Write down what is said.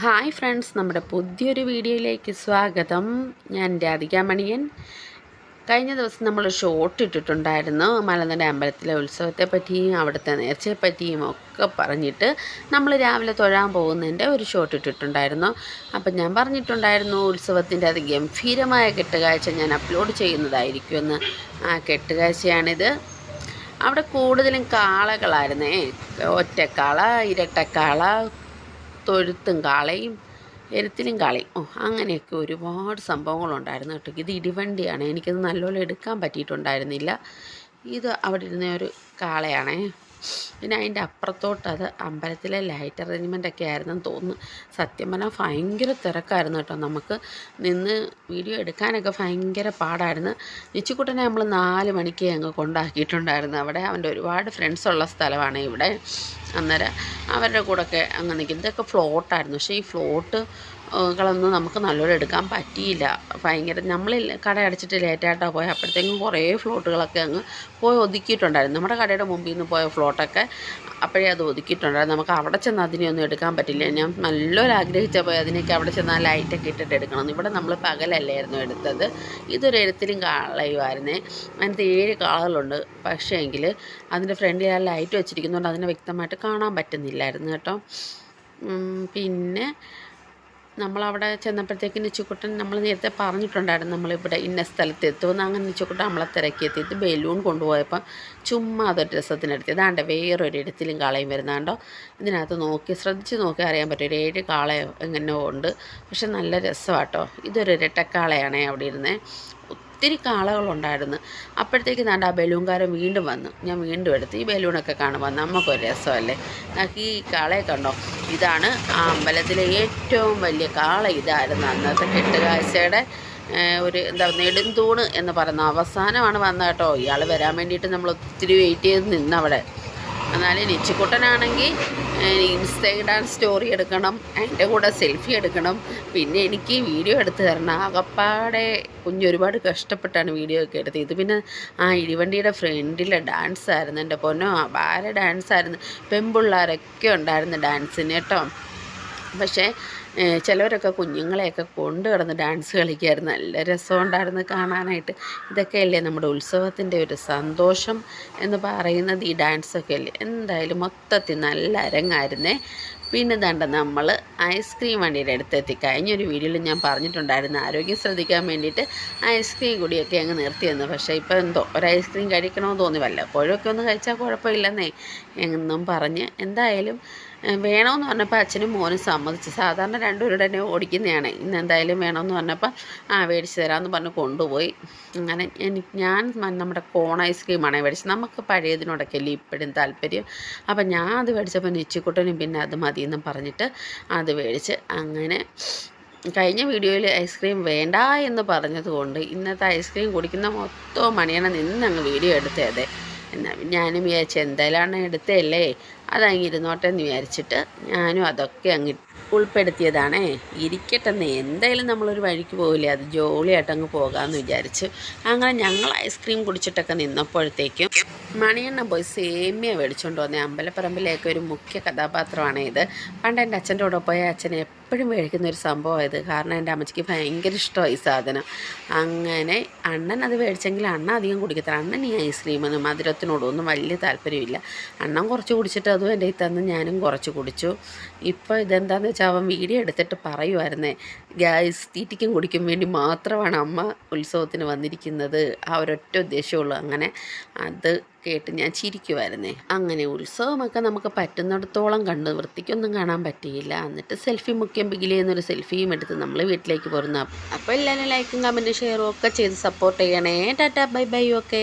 Hi friends നമ്മുടെ പുതിയൊരു വീഡിയോയിലേക്ക് സ്വാഗതം. ഞാൻ രാധിക മണിയൻ. കഴിഞ്ഞ ദിവസം നമ്മൾ ഷോർട്ട് ഇട്ടിട്ടുണ്ടായിരുന്നു. മലനട അമ്പലത്തിലെ ഉത്സവത്തെ പറ്റിയും അവിടുത്തെ നേർച്ചയെപ്പറ്റിയും ഒക്കെ പറഞ്ഞിട്ട് നമ്മൾ രാവിലെ തൊഴാൻ പോകുന്നതിന്റെ ഒരു ഷോർട്ട് ഇട്ടിട്ടുണ്ടായിരുന്നു. അപ്പം ഞാൻ പറഞ്ഞിട്ടുണ്ടായിരുന്നു ഉത്സവത്തിന്റെ അത് ഗംഭീരമായ കെട്ടുകാഴ്ച ഞാൻ അപ്ലോഡ് ചെയ്യുന്നതായിരിക്കുമെന്ന്. ആ കെട്ടുകാഴ്ചയാണിത്. അവിടെ കൂടുതലും കാളകളായിരുന്നേ. ഒറ്റക്കാള ഇരട്ടക്കാള തൊഴുത്തും കാളയും എരുത്തിലും കാളയും. ഓ അങ്ങനെയൊക്കെ ഒരുപാട് സംഭവങ്ങളുണ്ടായിരുന്നു കേട്ടോ. ഇത് ഇടിവണ്ടിയാണ്. എനിക്കത് നല്ലപോലെ എടുക്കാൻ പറ്റിയിട്ടുണ്ടായിരുന്നില്ല. ഇത് അവിടെ ഇരുന്ന ഒരു കാളയാണേ. പിന്നെ അതിന്റെ അപ്പുറത്തോട്ട് അത് അമ്പലത്തിലെ ലൈറ്റ് അറേഞ്ച്മെന്റ് ഒക്കെ ആയിരുന്നെന്ന് തോന്നുന്നു. സത്യം പറഞ്ഞാൽ ഭയങ്കര തിരക്കായിരുന്നു കേട്ടോ. നമുക്ക് നിന്ന് വീഡിയോ എടുക്കാനൊക്കെ ഭയങ്കര പാടായിരുന്നു. നിച്ചുക്കുട്ടനെ നമ്മൾ നാല് മണിക്ക് അങ്ങ് കൊണ്ടാക്കിയിട്ടുണ്ടായിരുന്നു. അവിടെ അവന്റെ ഒരുപാട് ഫ്രണ്ട്സ് ഉള്ള സ്ഥലമാണ് ഇവിടെ. അന്നേരം അവരുടെ കൂടെയൊക്കെ അങ്ങ് നിൽക്കും. ഇതൊക്കെ ഫ്ലോട്ടായിരുന്നു പക്ഷേ ഈ ഫ്ലോട്ട് കളൊന്നും നമുക്ക് നല്ലോണം എടുക്കാൻ പറ്റിയില്ല. ഭയങ്കര നമ്മൾ കട അടച്ചിട്ട് ലേറ്റായിട്ടാണ് പോയത് അപ്പോഴത്തേക്കും കുറേ ഫ്ലോട്ടുകളൊക്കെ അങ്ങ് പോയി ഒതുക്കിയിട്ടുണ്ടായിരുന്നു. നമ്മുടെ കടയുടെ മുമ്പിൽ നിന്ന് പോയ ഫ്ലോട്ടൊക്കെ അപ്പോഴേ അത് ഒതുക്കിയിട്ടുണ്ടായിരുന്നു. നമുക്ക് അവിടെ ചെന്ന് അതിനെയൊന്നും എടുക്കാൻ പറ്റില്ല. ഞാൻ നല്ലൊരു ആഗ്രഹിച്ച പോയി അതിനൊക്കെ അവിടെ ചെന്ന് ആ ലൈറ്റൊക്കെ ഇട്ടിട്ട് എടുക്കണം. ഇവിടെ നമ്മൾ പകലല്ലായിരുന്നു എടുത്തത്. ഇതൊരു എഴുത്തിലും കളയുമായിരുന്നേ അതിനകത്ത് ഏഴ് കാളുകളുണ്ട് പക്ഷേ എങ്കിൽ അതിന്റെ ഫ്രണ്ടിൽ ആ ലൈറ്റ് വെച്ചിരിക്കുന്നതുകൊണ്ട് അതിനെ വ്യക്തമായിട്ട് കാണാൻ പറ്റുന്നില്ലായിരുന്നു കേട്ടോ. പിന്നെ നമ്മളവിടെ ചെന്നപ്പോഴത്തേക്ക് നിച്ചുക്കുട്ടൻ നമ്മൾ നേരത്തെ പറഞ്ഞിട്ടുണ്ടായിരുന്നു നമ്മളിവിടെ ഇന്ന സ്ഥലത്ത് എത്തുമെന്ന് അങ്ങനെ നിച്ചുക്കുട്ടൻ നമ്മളെ തിരക്കി ഇത് ബലൂൺ കൊണ്ടുപോയപ്പം ചുമ്മാ അതൊരു രസത്തിനെടുത്ത്. ഇതാണ്ട് വേറൊരു ഇടത്തിലും കാളയും വരുന്നാണ്ടോ? ഇതിനകത്ത് നോക്കി ശ്രദ്ധിച്ച് നോക്കി അറിയാൻ പറ്റും. ഒരു ഏഴ് കാള എങ്ങനെയോ ഉണ്ട്. പക്ഷെ നല്ല രസമാട്ടോ ഇതൊരു ഇരട്ടക്കാളയാണേ അവിടെ ഇരുന്നേ. ഒത്തിരി കാളകളുണ്ടായിരുന്നു. അപ്പോഴത്തേക്ക് നാണ്ട ആ ബലൂൺകാരൻ വീണ്ടും വന്നു. ഞാൻ വീണ്ടും എടുത്ത് ഈ ബലൂണൊക്കെ കാണുമ്പോൾ നമുക്കൊരു രസമല്ലേ? ഈ കാളയെ കണ്ടോ? ഇതാണ് ആ അമ്പലത്തിലെ ഏറ്റവും വലിയ കാള ഇതായിരുന്നു അന്നത്തെ കെട്ടുകാഴ്ചയുടെ ഒരു എന്താ നെടുന്തൂണ് എന്ന് പറയുന്ന അവസാനമാണ് വന്നത് കേട്ടോ. ഇയാൾ വരാൻ വേണ്ടിയിട്ട് നമ്മൾ ഒത്തിരി വെയിറ്റ് ചെയ്ത് നിന്നവിടെ. എന്നാൽ നെച്ചിക്കുട്ടനാണെങ്കിൽ ഇൻസ്റ്റഗ്രാം സ്റ്റോറി എടുക്കണം എന്റെ കൂടെ സെൽഫി എടുക്കണം പിന്നെ എനിക്ക് വീഡിയോ എടുത്ത് തരണം. ആകപ്പാടെ കുഞ്ഞൊരുപാട് കഷ്ടപ്പെട്ടാണ് വീഡിയോ ഒക്കെ എടുത്തത് ഇത് പിന്നെ ആ ഇടിവണ്ടിയുടെ ഫ്രണ്ടിലെ ഡാൻസ് ആയിരുന്നു എന്റെ പൊന്നോ. ഭാര ഡാൻസ് ആയിരുന്നു പെൺപിള്ളേരൊക്കെ ഉണ്ടായിരുന്നു ഡാൻസിന് കേട്ടോ. പക്ഷേ ചിലവരൊക്കെ കുഞ്ഞുങ്ങളെയൊക്കെ കൊണ്ട് കിടന്ന് ഡാൻസ് കളിക്കുമായിരുന്നു നല്ല രസമുണ്ടായിരുന്നു കാണാനായിട്ട്. ഇതൊക്കെയല്ലേ നമ്മുടെ ഉത്സവത്തിന്റെ ഒരു സന്തോഷം എന്ന് പറയുന്നത് ഈ ഡാൻസൊക്കെ അല്ലേ എന്തായാലും മൊത്തത്തിൽ നല്ല അരങ്ങായിരുന്നേ. പിന്നെ ദണ്ട നമ്മൾ ഐസ്ക്രീം വണ്ടിയുടെ അടുത്തെത്തി. കഴിഞ്ഞൊരു വീഡിയോയിൽ ഞാൻ പറഞ്ഞിട്ടുണ്ടായിരുന്നു ആരോഗ്യം ശ്രദ്ധിക്കാൻ വേണ്ടിയിട്ട് ഐസ്ക്രീം കൂടിയൊക്കെ അങ്ങ് നിർത്തിയെന്ന്. പക്ഷേ ഇപ്പോൾ എന്തോ ഒരു ഐസ്ക്രീം കഴിക്കണമെന്ന് തോന്നി വല്ലപ്പോഴൊക്കെ ഒന്ന് കഴിച്ചാൽ കുഴപ്പമില്ലെന്നേ എന്നും പറഞ്ഞ് എന്തായാലും വേണമെന്ന് പറഞ്ഞപ്പോൾ അച്ഛനും മോനും സമ്മതിച്ചു. സാധാരണ രണ്ടുപേരുടെ തന്നെ ഓടിക്കുന്നതാണ്. ഇന്ന് എന്തായാലും വേണമെന്ന് പറഞ്ഞപ്പോൾ ആ മേടിച്ച് തരാമെന്ന് പറഞ്ഞ് കൊണ്ടുപോയി. അങ്ങനെ എനിക്ക് ഞാൻ നമ്മുടെ കോൺ ഐസ്ക്രീമാണ് മേടിച്ചത്. നമുക്ക് പഴയതിനോടൊക്കെ അല്ലേ ഇപ്പോഴും താല്പര്യം? അപ്പം ഞാൻ അത് മേടിച്ചപ്പോൾ നിച്ചിക്കുട്ടനും പിന്നെ അത് എന്നും പറഞ്ഞിട്ട് അത് മേടിച്ച് അങ്ങനെ കഴിഞ്ഞ വീഡിയോയിൽ ഐസ്ക്രീം വേണ്ട എന്ന് പറഞ്ഞതുകൊണ്ട് ഇന്നത്തെ ഐസ്ക്രീം കുടിക്കുന്ന മൊത്തം മണിയാണ് നിന്ന് അങ്ങ് വീഡിയോ എടുത്തേ എന്നാൽ ഞാനും വിചാരിച്ചു എന്തായാലും എടുത്തല്ലേ അതങ്ങ് ഇരുന്നോട്ടെ എന്ന് വിചാരിച്ചിട്ട് ഞാനും അതൊക്കെ അങ്ങ് ഉൾപ്പെടുത്തിയതാണേ. ഇരിക്കട്ടെന്ന്. എന്തായാലും നമ്മളൊരു വഴിക്ക് പോകില്ലേ അത് ജോളിയായിട്ട് അങ്ങ് പോകാമെന്ന് വിചാരിച്ച്. അങ്ങനെ ഞങ്ങൾ ഐസ്ക്രീം കുടിച്ചിട്ടൊക്കെ നിന്നപ്പോഴത്തേക്കും മണിയെണ്ണ പോയി സേമിയ മേടിച്ചുകൊണ്ട് വന്നേ. അമ്പലപ്പറമ്പിലേക്ക് ഒരു മുഖ്യ കഥാപാത്രമാണ് ഇത് പണ്ട് എന്റെ അച്ഛന്റെ കൂടെ പോയ അച്ഛനെ എപ്പോഴും മേടിക്കുന്ന ഒരു സംഭവമായത് കാരണം എന്റെ അമ്മച്ചിക്ക് ഭയങ്കര ഇഷ്ടമായി ഈ സാധനം. അങ്ങനെ അണ്ണൻ അത് മേടിച്ചെങ്കിൽ അണ്ണൻ അധികം കുടിക്കത്തില്ല. അണ്ണൻ ഈ ഐസ്ക്രീമൊന്നും മധുരത്തിനോടൊന്നും വലിയ താല്പര്യമില്ല. അണ്ണൻ കുറച്ച് കുടിച്ചിട്ട് അതും എന്റെ തന്ന് ഞാനും കുറച്ച് കുടിച്ചു. ഇപ്പോൾ ഇതെന്താണെന്ന് വെച്ചാൽ അവൻ വീഡിയോ എടുത്തിട്ട് പറയുമായിരുന്നേ ഗ്യാസ് തീറ്റിക്കും കുടിക്കും വേണ്ടി മാത്രമാണ് അമ്മ ഉത്സവത്തിന് വന്നിരിക്കുന്നത്. ആ ഒരൊറ്റ ഉദ്ദേശമുള്ളൂ അങ്ങനെ അത് കേട്ട് ഞാൻ ചിരിക്കുമായിരുന്നേ അങ്ങനെ ഉത്സവമൊക്കെ നമുക്ക് പറ്റുന്നിടത്തോളം കണ്ട് വൃത്തിക്കൊന്നും കാണാൻ പറ്റിയില്ല. എന്നിട്ട് സെൽഫി മുഖ്യം പിഗിലേ എന്നൊരു സെൽഫിയും എടുത്ത് നമ്മൾ വീട്ടിലേക്ക് പോരുന്ന. അപ്പോൾ എല്ലാവരും ലൈക്കും കമന്റും ഷെയറും ഒക്കെ ചെയ്ത് സപ്പോർട്ട് ചെയ്യണേ. Tata bye bye okay.